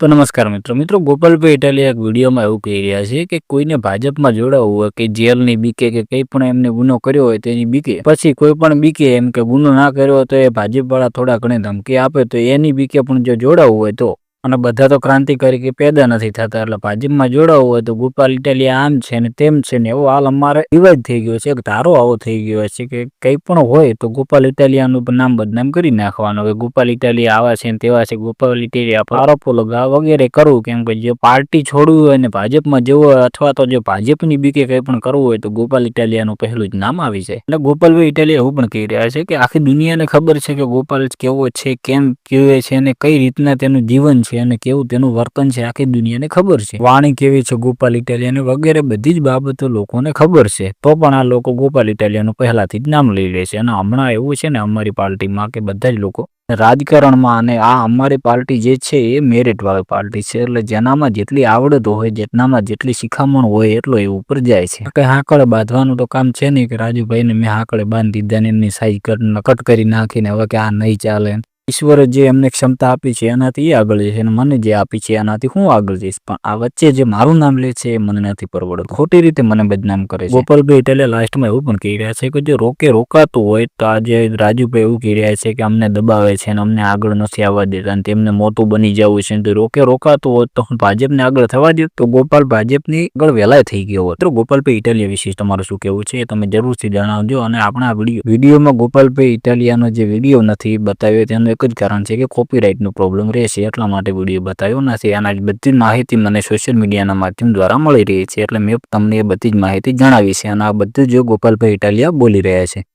તો નમસ્કાર મિત્રો. મિત્રો, ગોપાલભાઈ ઇટાલિયા એક વિડીયોમાં એવું કહી રહ્યા છે કે કોઈને ભાજપમાં જોડાવવું હોય, કે જેલની બીકે કે કંઈ પણ એમને ગુનો કર્યો હોય તેની બીકે, પછી કોઈ પણ બીકે એમ કે ગુનો ના કર્યો તો એ ભાજપવાળા થોડા ઘણી ધમકી આપે તો એની બીકે પણ જો જોડાવવું હોય તો અને બધા તો ક્રાંતિકારી કે પેદા નથી થતા, એટલે ભાજપમાં જોડાવવું હોય તો ગોપાલ ઇટાલિયા આમ છે ને તેમ છે ને, એવો હાલ અમારે રિવાજ થઈ ગયો છે ધારો આવો થઈ ગયો છે કે કંઈ પણ હોય તો ગોપાલ ઇટાલિયાનું નામ બદનામ કરી નાખવાનું. કે ગોપાલ ઇટાલિયા આવા છે ને તેવા છે, ગોપાલ ઇટાલિયા પર આરોપો લગાવવા વગેરે કરવું કેમ કે જે પાર્ટી છોડવું હોય ને ભાજપમાં જવું હોય અથવા તો જે ભાજપની બીકે કંઈ પણ કરવું હોય તો ગોપાલ ઇટાલિયાનું પહેલું જ નામ આવી જાય. એટલે ગોપાલભાઈ ઇટાલિયા એવું પણ કહી રહ્યા છે કે આખી દુનિયાને ખબર છે કે ગોપાલ કેવો છે, કેમ કેવે છે અને કઈ રીતના તેનું જીવન છે. અને કેવું તેનું વર્તન છે આખી દુનિયાને ખબર છે. વાણી કેવી છે ગોપાલ ઇટાલિયાને વગેરે બધી જ બાબતો લોકોને ખબર છે. તો પણ આ લોકો ગોપાલ ઇટાલિયાનું પહેલાથી જ નામ લઈ લે છે અને હમણાં એવું છે ને અમારી પાર્ટીમાં કે બધા જ લોકો રાજકારણમાં અને આ અમારી પાર્ટી જે છે એ મેરિટવાળી પાર્ટી છે. એટલે જેનામાં જેટલી આવડત હોય જેટલામાં જેટલી શિખામણ હોય, એટલો એ ઉપર જાય છે. કઈ હાકળે બાંધવાનું તો કામ છે નહીં કે રાજુભાઈને મેં હાકળે બાંધી દીધા ને એમની સાઈઝ કટ કરી નાખીને હવે કે આ નહીં ચાલે. ઈશ્વરે જે એમને ક્ષમતા આપી છે, એનાથી એ આગળ જશે અને મને જે આપી છે, એનાથી હું આગળ જઈશ. પણ આ વચ્ચે જે મારું નામ લે છે, એ મને નથી પરવડતું. ખોટી રીતે મને બદનામ કરે છે. ગોપાલભાઈ એટલે લાસ્ટમાં એવું પણ કહી રહ્યા છે કે જો રોકે રોકાતું હોય, તો આજે રાજુભાઈ એવું કહી રહ્યા છે કે અમને દબાવે છે અને અમને આગળ નથી આવવા દેતા અને તેમને મોટું બની જવું છે. તો રોકે રોકાતું હોય, તો હું ભાજપને આગળ થવા દે તો ગોપાલ ભાજપની આગળ વહેલા થઈ ગયો હોય તો ગોપાલભાઈ ઇટાલિયા વિશે તમારું શું કહેવું છે, એ તમે જરૂરથી જણાવજો અને આપણા વીડિયો વિડીયોમાં ગોપાલભાઈ ઇટાલિયાનો જે વીડિયો નથી બતાવ્યો, તેનો એક જ કારણ છે કે કોપીરાઇટનો પ્રોબ્લેમ રહેશે, એટલા માટે વીડિયો બતાવ્યો નથી આના બધી માહિતી મને સોશિયલ મીડિયાના માધ્યમ દ્વારા મળી રહી છે. એટલે મેં તમને એ બધી જ માહિતી જણાવી છે અને આ બધું જ ગોપાલભાઈ ઇટાલિયા બોલી રહ્યા છે.